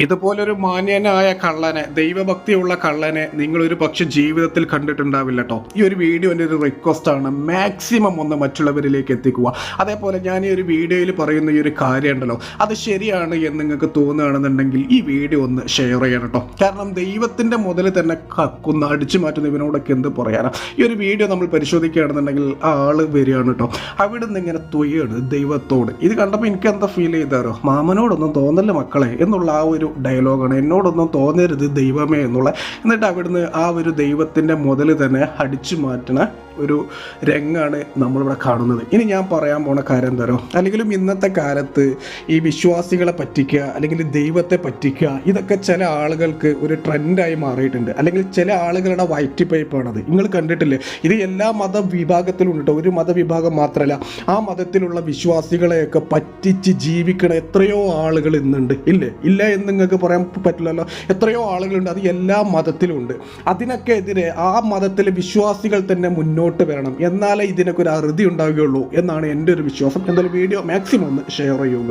ഇതുപോലൊരു മാന്യനായ കള്ളനെ ദൈവഭക്തിയുള്ള കള്ളനെ നിങ്ങൾ ഒരു പക്ഷെ ജീവിതത്തിൽ കണ്ടിട്ടുണ്ടാവില്ല കേട്ടോ ഈ ഒരു വീഡിയോന്റെ ഒരു റിക്വസ്റ്റ് ആണ് മാക്സിമം ഒന്ന് മറ്റുള്ളവരിലേക്ക് എത്തിക്കുക. അതേപോലെ ഞാൻ ഈ ഒരു വീഡിയോയിൽ പറയുന്ന ഈ ഒരു കാര്യം ഉണ്ടല്ലോ അത് ശരിയാണ് എന്ന് നിങ്ങൾക്ക് തോന്നുകയാണെന്നുണ്ടെങ്കിൽ ഈ വീഡിയോ ഒന്ന് ഷെയർ ചെയ്യണം കേട്ടോ കാരണം ദൈവത്തിന്റെ മുതൽ തന്നെ കക്കുന്ന അടിച്ചു മാറ്റുന്ന ഇവനോടൊക്കെ എന്ത് പറയാനാണ് ഈ ഒരു വീഡിയോ നമ്മൾ പരിശോധിക്കുകയാണെന്നുണ്ടെങ്കിൽ ആ ആൾ വരികയാണ് കേട്ടോ അവിടെ നിന്ന് ഇങ്ങനെ തൊയ്യാണ് ദൈവത്തോട്. ഇത് കണ്ടപ്പോൾ എനിക്ക് എന്താ ഫീൽ ചെയ്താരോ മാമനോടൊന്നും തോന്നല്ല മക്കളെ എന്നുള്ള ആ ഒരു ഡയലോഗാണ് എന്നോടൊന്നും തോന്നരുത് ദൈവമേ എന്നുള്ള. എന്നിട്ട് അവിടുന്ന് ആ ഒരു ദൈവത്തിന്റെ മുതൽ തന്നെ അടിച്ചു മാറ്റണ ഒരു രംഗാണ് നമ്മളിവിടെ കാണുന്നത്. ഇനി ഞാൻ പറയാൻ പോണ കാര്യം തരോ അല്ലെങ്കിലും ഇന്നത്തെ കാലത്ത് ഈ വിശ്വാസികളെ പറ്റിക്കുക അല്ലെങ്കിൽ ദൈവത്തെ പറ്റിക്കുക ഇതൊക്കെ ചില ആളുകൾക്ക് ഒരു ട്രെൻഡായി മാറിയിട്ടുണ്ട്. അല്ലെങ്കിൽ ചില ആളുകളുടെ വയറ്റി പൈപ്പാണത് നിങ്ങൾ കണ്ടിട്ടില്ലേ? ഇത് എല്ലാ മതവിഭാഗത്തിലും ഉണ്ട്. ഒരു മതവിഭാഗം മാത്രമല്ല ആ മതത്തിലുള്ള വിശ്വാസികളെയൊക്കെ പറ്റിച്ച് ജീവിക്കണ എത്രയോ ആളുകൾ ഇന്നുണ്ട്. ഇല്ലേ? ഇല്ല എന്ന് നിങ്ങൾക്ക് പറയാൻ പറ്റില്ലല്ലോ. എത്രയോ ആളുകളുണ്ട് അത് എല്ലാ മതത്തിലുമുണ്ട് അതിനൊക്കെ എതിരെ ആ മതത്തിലെ വിശ്വാസികൾ തന്നെ മുന്നോട്ട് വരണം. എന്നാലേ ഇതിനൊക്കെ ഒരു അറുതി ഉണ്ടാവുകയുള്ളൂ എന്നാണ് എന്റെ ഒരു വിശ്വാസം. എന്തായാലും വീഡിയോ മാക്സിമം ഒന്ന് ഷെയർ ചെയ്യുക.